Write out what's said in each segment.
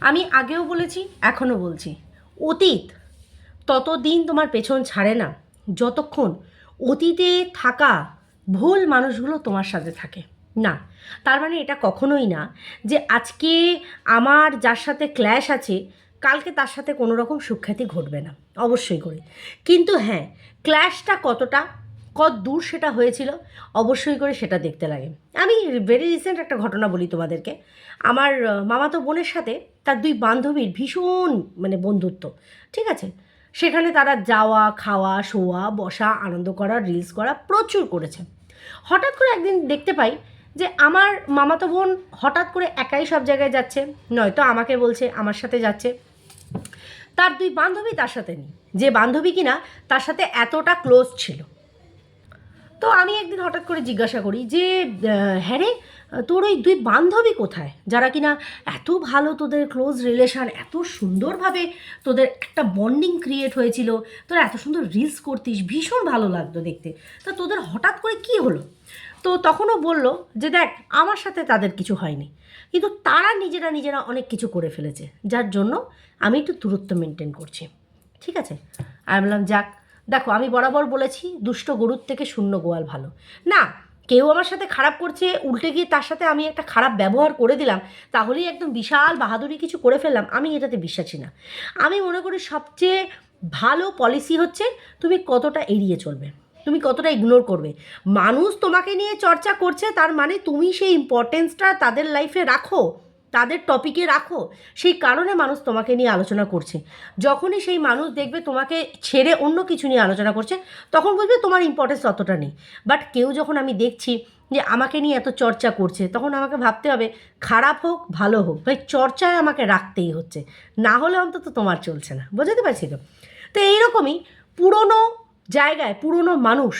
আমি আগেও বলেছি, এখনও বলছি। অতীত, ততদিন তোমার পেছন ছাড়ে না। যতক্ষণ অতীতে থাকা ভুল মানুষগুলো তোমার সাথে থাকে। না, তার মানে এটা কখনোই না যে আজকে আমার যার সাথে ক্ল্যাশ আছে, কালকে তার সাথে কোনো রকম সুখ্যাতি ঘটবে না। অবশ্যই করে। কিন্তু হ্যাঁ ক্ল্যাশটা কতটা কত দূর সেটা হয়েছিল, অবশ্যই করে সেটা দেখতে লাগে। আমি ভেরি রিসেন্ট একটা ঘটনা বলি তোমাদেরকে। আমার মামাতো বোনের সাথে তার দুই বান্ধবীর ভীষণ মানে বন্ধুত্ব, ঠিক আছে? সেখানে তারা যাওয়া, খাওয়া, শোয়া, বসা, আনন্দ করা রিলস করা প্রচুর করেছে। হঠাৎ করে একদিন দেখতে পাই যে আমার মামাতো বোন হঠাৎ করে একাই সব জায়গায় যাচ্ছে, নয়তো আমাকে বলছে, আমার সাথে যাচ্ছে। তার দুই বান্ধবী তার সাথে নেই। যে বান্ধবী কিনা তার সাথে এতটা ক্লোজ ছিল। তো আমি একদিন হঠাৎ করে জিজ্ঞাসা করি যে হ্যাঁ রে, তোর ওই দুই বান্ধবী কোথায়? যারা কিনা এত ভালো তোদের ক্লোজ রিলেশন এত সুন্দরভাবে তোদের একটা বন্ডিং ক্রিয়েট হয়েছিল, তোরা এত সুন্দর রিলস করতিস, ভীষণ ভালো লাগতো দেখতে। তা তোদের হঠাৎ করে কি হলো? তো তখনও বলল যে, দেখ, আমার সাথে তাদের কিছু হয়নি। কিন্তু তারা নিজেরা নিজেরা অনেক কিছু করে ফেলেছে, যার জন্য আমি একটু দূরত্ব মেনটেন করছি। ঠিক আছে? আমি বললাম, যাক দেখো, আমি বরাবর বলেছি, দুষ্ট গরুর থেকে শূন্য গোয়াল ভালো। না, কেউ আমার সাথে খারাপ করছে, উল্টে গিয়ে তার সাথে আমি একটা খারাপ ব্যবহার করে দিলাম, তাহলেই একদম বিশাল বাহাদুরি কিছু করে ফেললাম, আমি এটাতে বিশ্বাসী না। আমি মনে করি সবচেয়ে ভালো পলিসি হচ্ছে, তুমি কতটা এড়িয়ে চলবে, তুমি কতটা ইগনোর করবে। মানুষ তোমাকে নিয়ে চর্চা করছে, তার মানে তুমি সেই ইম্পর্টেন্সটা তাদের লাইফে রাখো। তাদের টপিকে রাখো, সেই কারণে মানুষ তোমাকে নিয়ে আলোচনা করছে। যখনই সেই মানুষ দেখবে তোমাকে ছেড়ে অন্য কিছু নিয়ে আলোচনা করছে, তখন বুঝবে তোমার ইম্পর্টেন্স অতটা নেই। বাট কেউ যখন আমি দেখছি যে আমাকে নিয়ে এত চর্চা করছে, তখন আমাকে ভাবতে হবে, খারাপ হোক, ভালো হোক, ভাই চর্চায় আমাকে রাখতেই হচ্ছে। না হলে অন্তত তোমার চলছে না, বোঝাতে পারছি তো? তো এইরকমই পুরনো জায়গায়, পুরনো মানুষ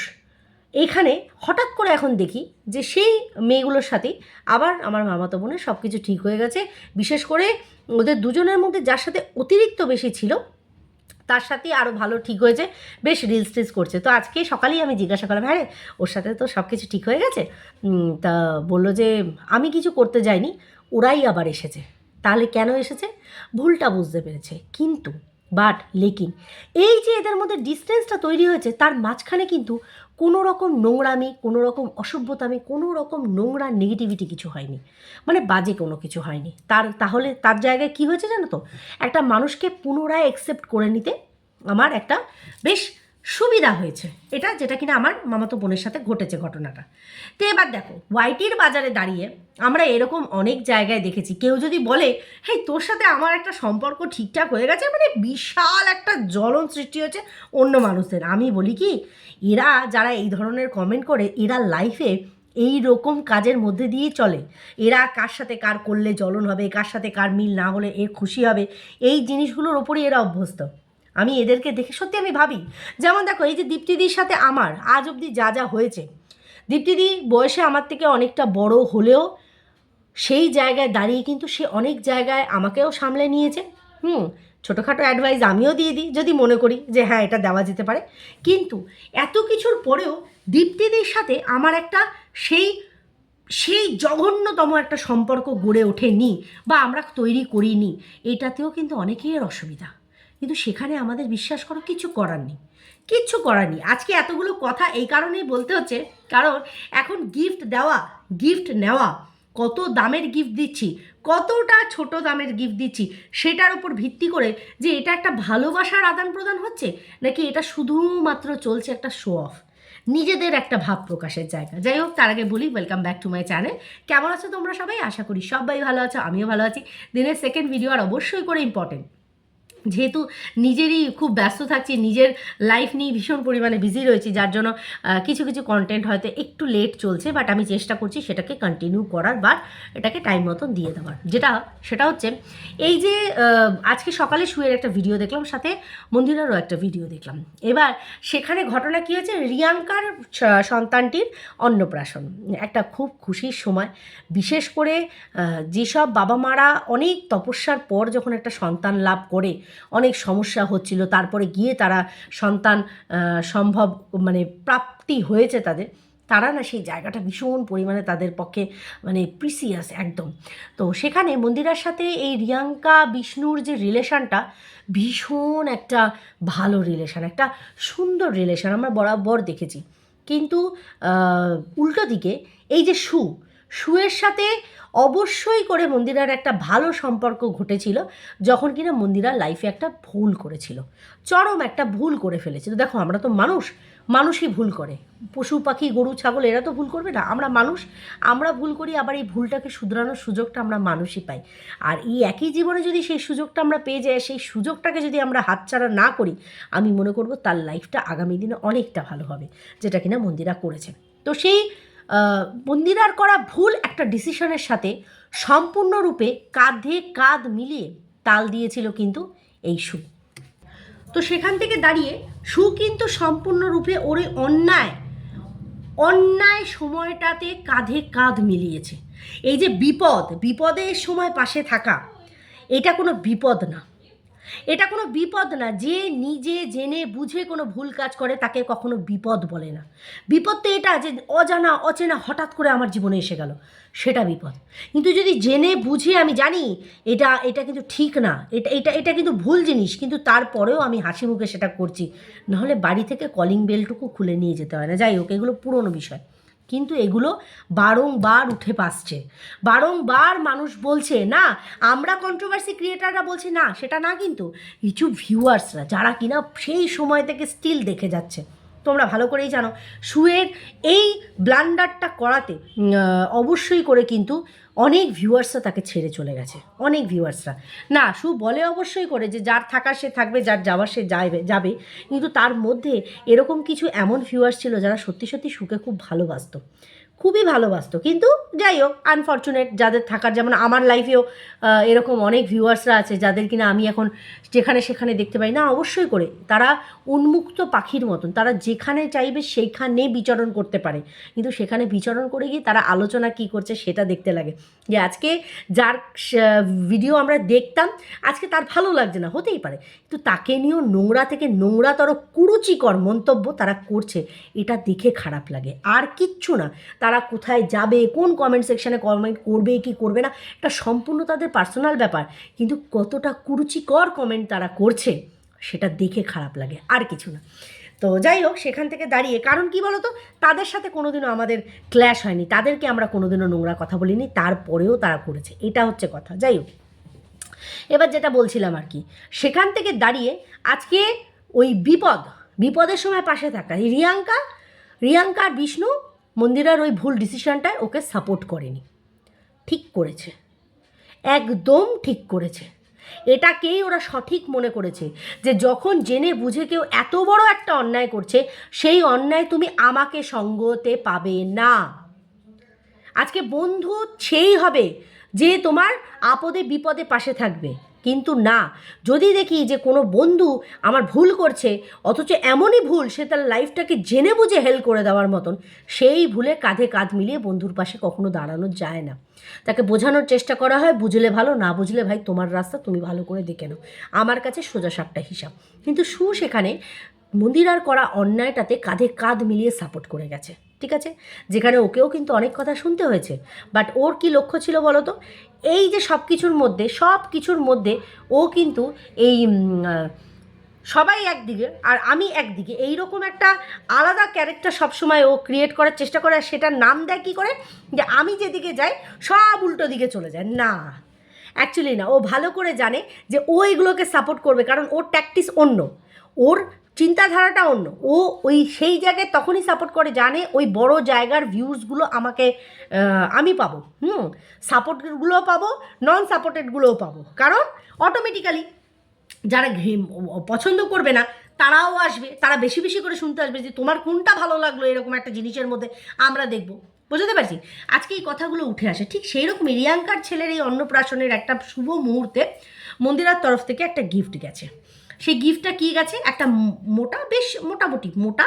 এখানে হঠাৎ করে এখন দেখি যে সেই মেয়েগুলোর সাথেই আবার আমার মামাতো বোনের সব কিছু ঠিক হয়ে গেছে। বিশেষ করে ওদের দুজনের মধ্যে যার সাথে অতিরিক্ত বেশি ছিল, তার সাথেই আরও ভালো ঠিক হয়েছে, বেশ রিলস টিলস করছে। তো আজকে সকালেই আমি জিজ্ঞাসা করলাম হ্যাঁ ওর সাথে তো সব কিছু ঠিক হয়ে গেছে? তা বলল যে, আমি কিছু করতে যাইনি, ওরাই আবার এসেছে। তাহলে কেন এসেছে? ভুলটা বুঝতে পেরেছে। কিন্তু বাট লেকিন, এই যে এদের মধ্যে ডিস্টেন্সটা তৈরি হয়েছে, তার মাঝখানে কিন্তু কোনো রকম নোংরামি কোনো রকম অসভ্যতামি কোনো রকম নোংরা নেগেটিভিটি কিছু হয়নি। মানে বাজে কোনো কিছু হয়নি। তার, তাহলে তার জায়গায় কি হয়েছে জানো তো? একটা মানুষকে পুনরায় অ্যাকসেপ্ট করে নিতে আমার একটা বেশ সুবিধা হয়েছে। এটা যেটা কিনা আমার মামাতো বোনের সাথে ঘটেছে ঘটনাটা। তো এবার দেখো, ওয়াইটির বাজারে দাঁড়িয়ে আমরা এরকম অনেক জায়গায় দেখেছি। কেউ যদি বলে হ্যাঁ তোর সাথে আমার একটা সম্পর্ক ঠিকঠাক হয়ে গেছে? মানে বিশাল একটা জ্বলন সৃষ্টি হয়েছে অন্য মানুষদের। আমি বলি কি, এরা যারা এই ধরনের কমেন্ট করে, এরা লাইফে এই রকম কাজের মধ্যে দিয়েই চলে। এরা কার সাথে কার করলে জ্বলন হবে, কার সাথে কার মিল না হলে এর খুশি হবে। এই জিনিসগুলোর ওপরই এরা অভ্যস্ত। আমি এদেরকে দেখে, সত্যি আমি ভাবি, যেমন দেখো, এই যে দীপ্তিদির সাথে আমার আজ অবধি যা যা হয়েছে, দীপ্তিদি বয়সে আমার থেকে অনেকটা বড় হলেও সেই জায়গায় দাঁড়িয়ে কিন্তু সে অনেক জায়গায় আমাকেও সামলে নিয়েছে। হুম, ছোটোখাটো অ্যাডভাইস আমিও দিয়ে দিই, যদি মনে করি যে হ্যাঁ এটা দেওয়া যেতে পারে। কিন্তু এত কিছুর পরেও দীপ্তিদির সাথে আমার একটা সেই সেই জঘন্যতম একটা সম্পর্ক গড়ে ওঠেনি বা আমরা তৈরি করিনি, এটাতেও কিন্তু অনেকের অসুবিধা। কিন্তু সেখানে আমাদের বিশ্বাস করো কিছু করার নেই। কিচ্ছু করার নেই। আজকে এতগুলো কথা এই কারণেই বলতে হচ্ছে, কারণ এখন গিফট দেওয়া গিফট নেওয়া, কত দামের গিফট দিচ্ছি, কতটা ছোট দামের গিফট দিচ্ছি, সেটার উপর ভিত্তি করে যে এটা একটা ভালোবাসার আদান প্রদান হচ্ছে, নাকি এটা শুধুমাত্র চলছে একটা শো অফ নিজেদের একটা ভাব প্রকাশের জায়গা। যাই হোক, তার আগে বলি welcome back to my channel কেমন আছো তোমরা সবাই? আশা করি সবাই ভালো আছো, আমিও ভালো আছি। দিনের সেকেন্ড ভিডিও আর অবশ্যই করে ইম্পর্টেন্ট যেহেতু নিজেরই খুব ব্যস্ত থাকছি, নিজের লাইফ নিয়ে ভীষণ পরিমাণে বিজি রয়েছি, যার জন্য কিছু কিছু কন্টেন্ট হয়তো একটু লেট চলছে বাট আমি চেষ্টা করছি সেটাকে কন্টিনিউ করার বা এটাকে টাইম মতন দিয়ে দেওয়ার। যেটা, সেটা হচ্ছে, এই যে আজকে সকালে শুয়ের একটা ভিডিও দেখলাম, সাথে মন্দিরারও একটা ভিডিও দেখলাম। এবার, সেখানে ঘটনা কী হয়েছে? রিয়াঙ্কার সন্তানটির অন্নপ্রাশন। একটা খুব খুশির সময়। বিশেষ করে যেসব বাবা মারা অনেক তপস্যার পর যখন একটা সন্তান লাভ করে অনেক সমস্যা হচ্ছিল। তারপরে গিয়ে তারা সন্তান সম্ভব মানে প্রাপ্তি হয়েছে তাদের। তারা না সেই জায়গাটা ভীষণ পরিমাণে তাদের পক্ষে মানে প্রিসিয়াস একদম। তো সেখানে মন্দিরার সাথে এই রিয়াঙ্কা, বিষ্ণুর যে রিলেশনটা ভীষণ একটা ভালো রিলেশন একটা সুন্দর রিলেশন আমরা বরাবর দেখেছি। কিন্তু উল্টো দিকে এই যে সু সুয়ের সাথে অবশ্যই করে মন্দিরার একটা ভালো সম্পর্ক ঘটেছিল, যখন কিনা মন্দিরা লাইফে একটা ভুল করেছিল। চরম একটা ভুল করে ফেলেছিল। দেখো, আমরা তো মানুষ, মানুষই ভুল করে। পশু, পাখি, গরু, ছাগল, এরা তো ভুল করবে না। আমরা মানুষ, আমরা ভুল করি, আবার এই ভুলটাকে শুধরানোর সুযোগটা আমরা মানুষই পাই। আর এই একই জীবনে যদি সেই সুযোগটা আমরা পেয়ে যাই, সেই সুযোগটাকে যদি আমরা হাতছাড়া না করি, আমি মনে করব তার লাইফটা আগামী দিনে অনেকটা ভালো হবে, যেটা কিনা মন্দিরা করেছে। তো সেই মন্দিরার করা ভুল একটা ডিসিশনের সাথে সম্পূর্ণরূপে কাঁধে কাঁধ মিলিয়ে তাল দিয়েছিল কিন্তু এই সু। তো সেখান থেকে দাঁড়িয়ে সু কিন্তু সম্পূর্ণরূপে ওরে অন্যায় অন্যায় সময়টাতে কাঁধে কাঁধ মিলিয়েছে। এই যে বিপদ, বিপদের সময় পাশে থাকা, এটা কোনো বিপদ না। এটা কোনো বিপদ না, যে নিজে জেনে বুঝে কোনো ভুল কাজ করে তাকে কখনো বিপদ বলে না। বিপদ তো এটা যে অজানা, অচেনা হঠাৎ করে আমার জীবনে এসে গেল, সেটা বিপদ। কিন্তু যদি জেনে বুঝে আমি জানি এটা এটা কিন্তু ঠিক না, এটা এটা এটা কিন্তু ভুল জিনিস, কিন্তু তারপরেও আমি হাসি মুখে সেটা করছি, নাহলে বাড়ি থেকে কলিং বেলটুকু খুলে নিয়ে যেতে হয় না। যাই হোক, এগুলো পুরনো বিষয়। কিন্তু এগুলো বারংবার উঠে পাসছে। বারংবার মানুষ বলছে, না, আমরা কন্ট্রোভার্সি ক্রিয়েটাররা বলছি, না, সেটা না কিন্তু কিছু ভিউয়ার্সরা যারা কিনা সেই সময় থেকে স্টিল দেখে যাচ্ছে। তোমরা ভালো করেই জানো শুয়ের এই ব্লান্ডারটা করাতে অবশ্যই করে কিন্তু অনেক ভিউয়ার্সরা তাকে ছেড়ে চলে গেছে, অনেক ভিউয়ার্সরা। না শু বলে অবশ্যই করে যে যার থাকা সে থাকবে, যার যাওয়া সে যাবে যাবে, কিন্তু তার মধ্যে এরকম কিছু এমন ভিউয়ার্স ছিল যারা সত্যি সত্যি সুকে খুব ভালোবাসতো। খুবই ভালোবাসতো। কিন্তু যাই হোক আনফর্চুনেট যাদের থাকার যেমন আমার লাইফেও এরকম অনেক ভিউয়ার্সরা আছে যাদের কিনা আমি এখন যেখানে সেখানে দেখতে পাই। না, অবশ্যই করে। তারা উন্মুক্ত পাখির মতন। তারা যেখানে চাইবে সেইখানে বিচরণ করতে পারে। কিন্তু সেখানে বিচরণ করে গিয়ে তারা আলোচনা কি করছে সেটা দেখতে লাগে। যে আজকে যার ভিডিও আমরা দেখতাম, আজকে তার ভালো লাগছে না, হতেই পারে। কিন্তু তাকে নিয়েও নোংরা থেকে নোংরাতর কুরুচিকর মন্তব্য তারা করছে। এটা দেখে খারাপ লাগে। আর কিচ্ছু না। তারা কোথায় যাবে, কোন কমেন্ট সেকশানে কমেন্ট করবে, কি করবে না, এটা সম্পূর্ণ তাদের পার্সোনাল ব্যাপার। কিন্তু কতটা কুরুচিকর কমেন্ট তারা করছে, সেটা দেখে খারাপ লাগে, আর কিছু না। তো যাই হোক, সেখান থেকে দাঁড়িয়ে, কারণ কি বলতো, তাদের সাথে কোনোদিনও আমাদের ক্ল্যাশ হয়নি, তাদেরকে আমরা কোনোদিনও নোংরা কথা বলিনি, তারপরেও তারা করেছে, এটা হচ্ছে কথা, যাই হোক। এবার যেটা বলছিলাম আর কি, সেখান থেকে দাঁড়িয়ে আজকে ওই বিপদ, বিপদের সময় পাশে থাকা রিয়াঙ্কা রিয়াঙ্কা আর বিষ্ণু মন্দিরার ওই ভুল ডিসিশনটায় ওকে সাপোর্ট করেনি। ঠিক করেছে। একদম ঠিক করেছে। এটাকেই ওরা সঠিক মনে করেছে যে যখন জেনে বুঝে কেউ এত বড় একটা অন্যায় করছে, সেই অন্যায় তুমি আমাকে সঙ্গতে পাবে না। আজকে বন্ধু সেই হবে যে তোমার আপদে বিপদে পাশে থাকবে। কিন্তু না। যদি দেখি যে কোনো বন্ধু আমার ভুল করছে, অথচ এমনই ভুল সে তার লাইফটাকে জেনে বুঝে হেল্প করে দেওয়ার মতন, সেই ভুলে কাঁধে কাঁধ মিলিয়ে বন্ধুর পাশে কখনো দাঁড়ানো যায় না। তাকে বোঝানোর চেষ্টা করা হয়, বুঝলে ভালো, না বুঝলে ভাই তোমার রাস্তা তুমি ভালো করে দেখে নাও। আমার কাছে সোজা সাপটা হিসাব। কিন্তু সু সেখানে মন্দিরার করা অন্যায়টাতে কাঁধে কাঁধ মিলিয়ে সাপোর্ট করে গেছে। ঠিক আছে? যেখানে ওকেও কিন্তু অনেক কথা শুনতে হয়েছে। বাট ওর কি লক্ষ্য ছিল বলো তো? এই যে সব কিছুর মধ্যে সব কিছুর মধ্যে ও কিন্তু এই সবাই একদিকে আর আমি একদিকে। এই রকম একটা আলাদা ক্যারেক্টার সবসময় ও ক্রিয়েট করার চেষ্টা করে আর সেটার নাম দেয় কী করে? যে আমি যেদিকে যাই, সব উল্টো দিকে চলে যায়। না অ্যাকচুয়ালি না। ও ভালো করে জানে যে ও এগুলোকে সাপোর্ট করবে, কারণ ওর ট্যাকটিস অন্য। ওর চিন্তাধারাটা অন্য। ও ওই সেই জায়গায় তখনই সাপোর্ট করে, জানে ওই বড় জায়গার ভিউজগুলো আমাকে আমি পাবো। হুম? সাপোর্টেডগুলোও পাবো নন সাপোর্টেডগুলোও পাবো। কারণ অটোমেটিক্যালি যারা পছন্দ করবে না, তারাও আসবে, তারা বেশি বেশি করে শুনতে আসবে যে, তোমার কোনটা ভালো লাগল এরকম একটা জিনিসের মধ্যে? আমরা দেখব। বুঝতে পারছি? আজকে এই কথাগুলো উঠে আসে। ঠিক সেই রকমই রিয়াঙ্কার ছেলের এই অন্নপ্রাশনের একটা শুভ মুহূর্তে মন্দিরার তরফ থেকে একটা গিফট গেছে। সেই গিফটটা কি গেছে? একটা মোটা, বেশ মোটামুটি মোটা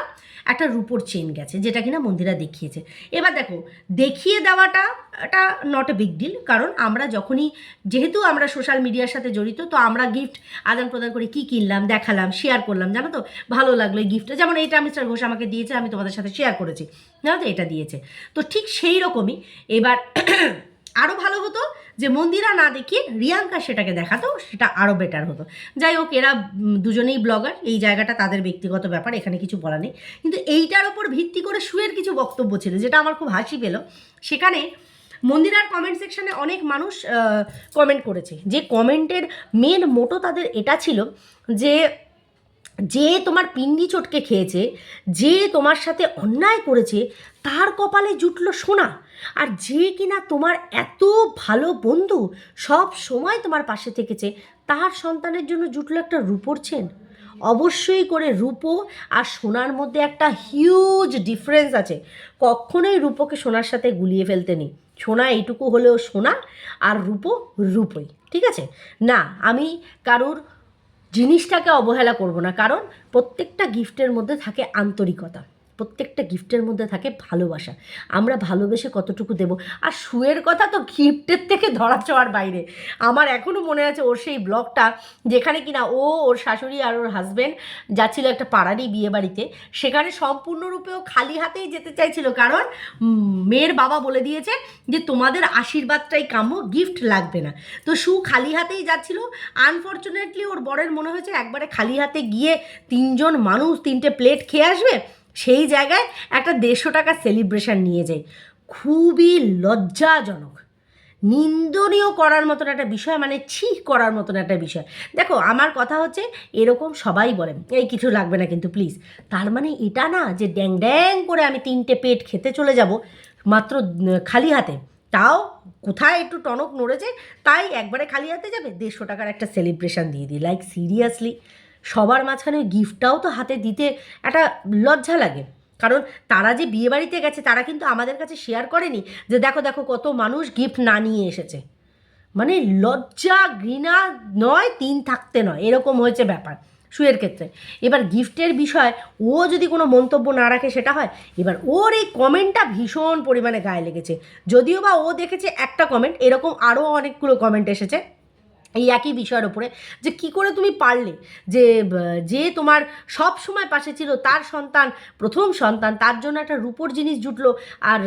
একটা রুপোর চেন গেছে, যেটা কিনা মন্দিরা দেখিয়েছে। এবার দেখো, দেখিয়ে দেওয়াটা, এটা নট এ বিগ ডিল কারণ আমরা যখনই, যেহেতু আমরা সোশ্যাল মিডিয়ার সাথে জড়িত, তো আমরা গিফট আদান প্রদান করে কি কিনলাম, দেখালাম শেয়ার করলাম, জানো তো? ভালো লাগল এই গিফটটা যেমন এটা মিস্টার ঘোষ আমাকে দিয়েছে, আমি তোমাদের সাথে শেয়ার করেছি। জানো তো? এটা দিয়েছে। তো ঠিক সেই রকমই এবার আরও ভালো হতো যে মন্দিরা না দেখিয়ে রিয়াঙ্কা সেটাকে দেখাতো, সেটা আরও বেটার হতো। যাই হোক, এরা দুজনেই ব্লগার এই জায়গাটা তাদের ব্যক্তিগত ব্যাপার, এখানে কিছু বলা নেই। কিন্তু এইটার ওপর ভিত্তি করে সুয়ের কিছু বক্তব্য ছিল, যেটা আমার খুব হাসি পেল। সেখানে মন্দিরার কমেন্ট সেকশানে অনেক মানুষ কমেন্ট করেছে। যে কমেন্টের মেন মোটো তাদের এটা ছিল যে যে তোমার পিন্ডি চটকে খেয়েছে, যে তোমার সাথে অন্যায় করেছে, তার কপালে জুটলো সোনা। আর যে কিনা তোমার এত ভালো বন্ধু সব সময় তোমার পাশে থেকেছে, তার সন্তানের জন্য জুটলো একটা রূপোর চেন। অবশ্যই করে রূপো আর সোনার মধ্যে একটা হিউজ ডিফারেন্স আছে। কখনোই রূপোকে সোনার সাথে গুলিয়ে ফেলতে নেই। সোনা এইটুকু হলেও সোনা আর রূপো রূপোই, ঠিক আছে? না, আমি কারুর জিনিসটাকে অবহেলা করব না কারণ প্রত্যেকটা গিফটের মধ্যে থাকে আন্তরিকতা। প্রত্যেকটা গিফটের মধ্যে থাকে ভালোবাসা। আমরা ভালোবেসে কতটুকু দেব? আর শুয়ের কথা তো গিফটের থেকে ধরা ছোঁয়ার বাইরে। আমার এখনও মনে আছে ওর সেই ব্লগটা যেখানে কিনা ও, ওর শাশুড়ি আর ওর হাজব্যান্ড যাচ্ছিল একটা পাড়ারই বিয়ে বাড়িতে। সেখানে সম্পূর্ণরূপে ও খালি হাতেই যেতে চাইছিল কারণ মেয়ের বাবা বলে দিয়েছে যে তোমাদের আশীর্বাদটাই কাম্য, গিফট লাগবে না। তো সু খালি হাতেই যাচ্ছিল। আনফর্চুনেটলি ওর বরের মনে হয়েছে একবারে খালি হাতে গিয়ে তিনজন মানুষ, তিনটে প্লেট খেয়ে আসবে। সেই জায়গায় একটা দেড়শো টাকা সেলিব্রেশন নিয়ে যায়। খুবই লজ্জাজনক। নিন্দনীয় করার মতন একটা বিষয় মানে ছি করার মতন একটা বিষয়। দেখো, আমার কথা হচ্ছে, এরকম সবাই বলে এই কিছু লাগবে না কিন্তু প্লিজ তার মানে এটা না যে ড্যাং ড্যাং করে আমি তিনটে পেট খেতে চলে যাব, মাত্র খালি হাতে। তাও কোথায় একটু টনক নড়েছে, তাই একবারে খালি হাতে যাবে, দেড়শো টাকার একটা সেলিব্রেশন দিয়ে দিই। লাইক সিরিয়াসলি সবার মাঝখানে ওই গিফটটাও তো হাতে দিতে একটা লজ্জা লাগে। কারণ তারা যে বিয়ে বাড়িতে গেছে, তারা কিন্তু আমাদের কাছে শেয়ার করেনি যে দেখো দেখো কত মানুষ গিফট না নিয়ে এসেছে। মানে লজ্জা, ঘৃণা নয়, তিন থাকতে নয়, এরকম হয়েছে ব্যাপার শুয়ের ক্ষেত্রে। এবার গিফটের বিষয়, ও যদি কোনো মন্তব্য না রাখে সেটা হয়, এবার ওর এই কমেন্টটা ভীষণ পরিমাণে গায়ে লেগেছে। যদিও বা ও দেখেছে একটা কমেন্ট এরকম আরও অনেকগুলো কমেন্ট এসেছে। এই একই বিষয়ের ওপরে যে কি করে তুমি পারলে যে যে তোমার সব সময় পাশে ছিল তার সন্তান, প্রথম সন্তান, তার জন্য একটা রূপোর জিনিস জুটলো আর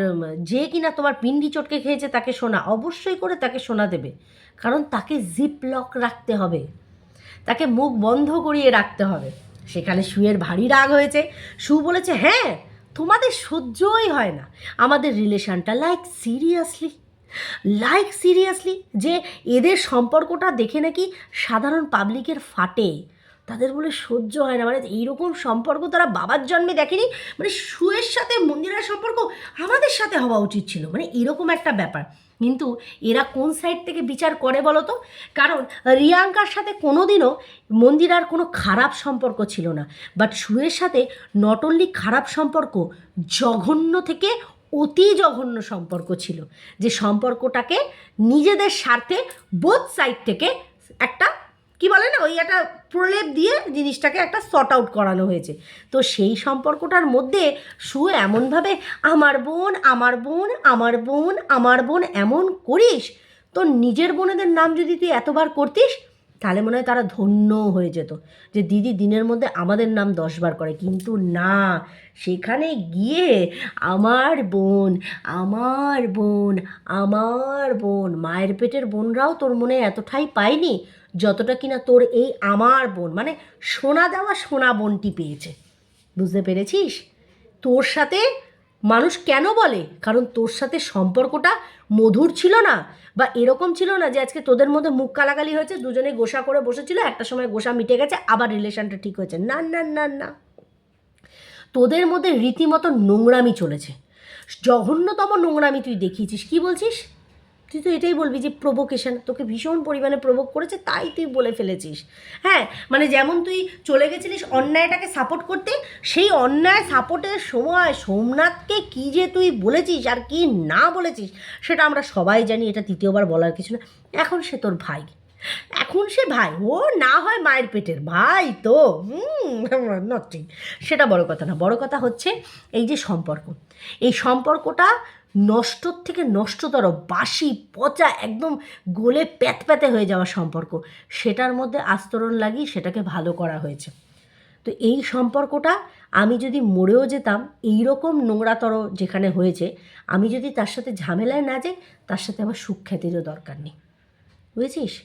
যে কিনা তোমার পিন্ডি চটকে খেয়েছে তাকে সোনা, অবশ্যই করে তাকে সোনা দেবে। কারণ তাকে জিপ লক রাখতে হবে। তাকে মুখ বন্ধ করিয়ে রাখতে হবে। সেখানে শুয়ের ভারী রাগ হয়েছে। শু বলেছে হ্যাঁ তোমাদের সহ্যই হয় না। আমাদের রিলেশনটা লাইক সিরিয়াসলি লাইক সিরিয়াসলি যে এদের সম্পর্কটা দেখে নাকি সাধারণ পাবলিকের ফাটে। তাদের বলে সহ্য হয় না। মানে এইরকম সম্পর্ক তারা বাবার জন্মে দেখেনি। মানে সুয়ের সাথে মন্দিরের সম্পর্ক আমাদের সাথে হওয়া উচিত ছিল। মানে এরকম একটা ব্যাপার। কিন্তু এরা কোন সাইড থেকে বিচার করে বলো তো? কারণ রিয়াঙ্কার সাথে কোনোদিনও মন্দিরার কোনো খারাপ সম্পর্ক ছিল না। বাট সুয়ের সাথে নট অনলি খারাপ সম্পর্ক, জঘন্য থেকে অতি জঘন্য সম্পর্ক ছিল, যে সম্পর্কটাকে নিজেদের স্বার্থে বোথ সাইড থেকে একটা, কি বলে না, ওই একটা প্রলেপ দিয়ে জিনিসটাকে একটা সর্ট আউট করানো হয়েছে। তো সেই সম্পর্কটার মধ্যে সু এমনভাবে, আমার বোন আমার বোন আমার বোন আমার বোন, এমন করিস? তো নিজের বোনেদের নাম যদি তুই এতবার করতিস তাহলে মনে হয় তারা ধন্য হয়ে যেত যে দিদি দিনের মধ্যে আমাদের নাম দশবার করে। কিন্তু না, সেখানে গিয়ে আমার বোন আমার বোন আমার বোন, মায়ের পেটের বোনরাও তোর মনে এতটাই পায়নি যতটা কিনা তোর এই আমার বোন মানে সোনা দেওয়া সোনা বোনটি পেয়েছে। বুঝতে পেরেছিস? তোর সাথে মানুষ কেন বলে? কারণ তোর সাথে সম্পর্কটা মধুর ছিল না? বা এরকম ছিল না যে আজকে তোদের মধ্যে মুখ কালাকালি হয়েছে, দুজনে গোসা করে বসেছিল, একটা সময় গোসা মিটে গেছে, আবার রিলেশনটা ঠিক হয়েছে। না না না না। তোদের মধ্যে রীতিমতো নোংরামি চলেছে। জঘন্যতম নোংরামি তুই দেখিয়েছিস, কি বলছিস? তুই তো এটাই বলবি যে প্রভোকেশন তোকে ভীষণ পরিমাণে প্রভোগ করেছে, তাই তুই বলে ফেলেছিস। হ্যাঁ মানে যেমন তুই চলে গেছিলিস অন্যায়টাকে সাপোর্ট করতে, সেই অন্যায় সাপোর্টের সময় সোমনাথকে কী যে তুই বলেছিস আর কি না বলেছিস, সেটা আমরা সবাই জানি, এটা তৃতীয়বার বলার কিছু না। এখন সে তোর ভাই। এখন সে ভাই, ও না হয় মায়ের পেটের ভাই তো। নট সেটা বড় কথা না, বড় কথা হচ্ছে এই যে সম্পর্ক। এই সম্পর্কটা নষ্টর থেকে নষ্টতর বাসি পচা, একদম গলে প্যাতপ্যাতে হয়ে যাওয়া সম্পর্ক। সেটার মধ্যে আস্তরণ লাগিয়ে সেটাকে ভালো করা হয়েছে। তো এই সম্পর্কটা আমি যদি মরেও যেতাম এই রকম নোংরাতর যেখানে হয়েছে, আমি যদি তার সাথে ঝামেলায় না যাই, তার সাথে আমার সুখ্যাতিরও দরকার নেই। বুঝেছিস?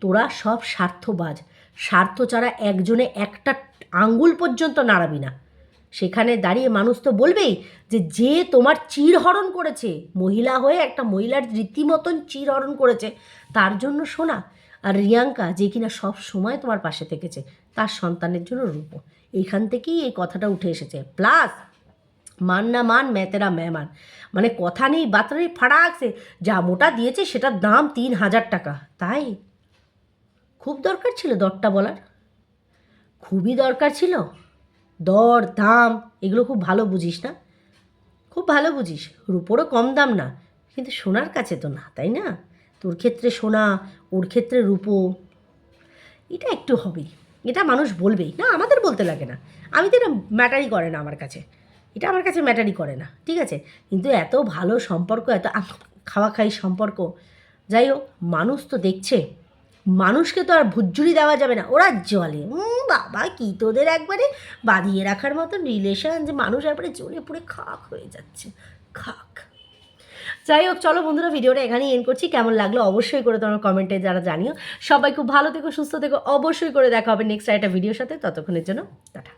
তোরা সব স্বার্থবাজ। স্বার্থ ছাড়া একজনে একটা আঙ্গুল পর্যন্ত নাড়াবি না। সেখানে দাঁড়িয়ে মানুষ তো বলবেই যে যে তোমার চিরহরণ করেছে, মহিলা হয়ে একটা মহিলার রীতিমতন চিরহরণ করেছে, তার জন্য শোনা। আর রিয়াঙ্কা, যে কিনা সব সময় তোমার পাশে থেকেছে, তার সন্তানের জন্য রূপ। এইখান থেকেই এই কথাটা উঠে এসেছে। প্লাস, মান না মান মেতেরা মেহমান মানে কথা নেই, বার্তা নেই, ফাড়া আসে যা মোটা দিয়েছে, সেটার দাম তিন হাজার টাকা। তাই? খুব দরকার ছিল দরটা বলার? খুবই দরকার ছিল? দর, দাম, এগুলো খুব ভালো বুঝিস না? খুব ভালো বুঝিস রুপোরও কম দাম না, কিন্তু সোনার কাছে তো না, তাই না? তোর ক্ষেত্রে সোনা, ওর ক্ষেত্রে রূপো, এটা একটু হবেই এটা মানুষ বলবেই। না, আমাদের বলতে লাগে না। আমি তো এটা ম্যাটারই করে না আমার কাছে। এটা আমার কাছে ম্যাটারই করে না, ঠিক আছে? কিন্তু এত ভালো সম্পর্ক, এত খাওয়া খাই সম্পর্ক, যাই হোক, মানুষ তো দেখছে। মানুষকে তো আর ভুজুরি দেওয়া যাবে না। ওরা জলে। বাবা, কি তোদের একবারে বাঁধিয়ে রাখার মতো রিলেশন যে মানুষ একবারে জলে পুরে খাক হয়ে যাচ্ছে। খাক। যাই হোক, চলো বন্ধুরা, ভিডিওটা এখানেই এন্ড করছি। কেমন লাগল অবশ্যই করে তোমার কমেন্টে যারা জানিও। সবাই খুব ভালো থেকো, সুস্থ থেকো, অবশ্যই করে দেখা হবে নেক্সট একটা ভিডিওর সাথে। ততক্ষণের জন্য, টাটা।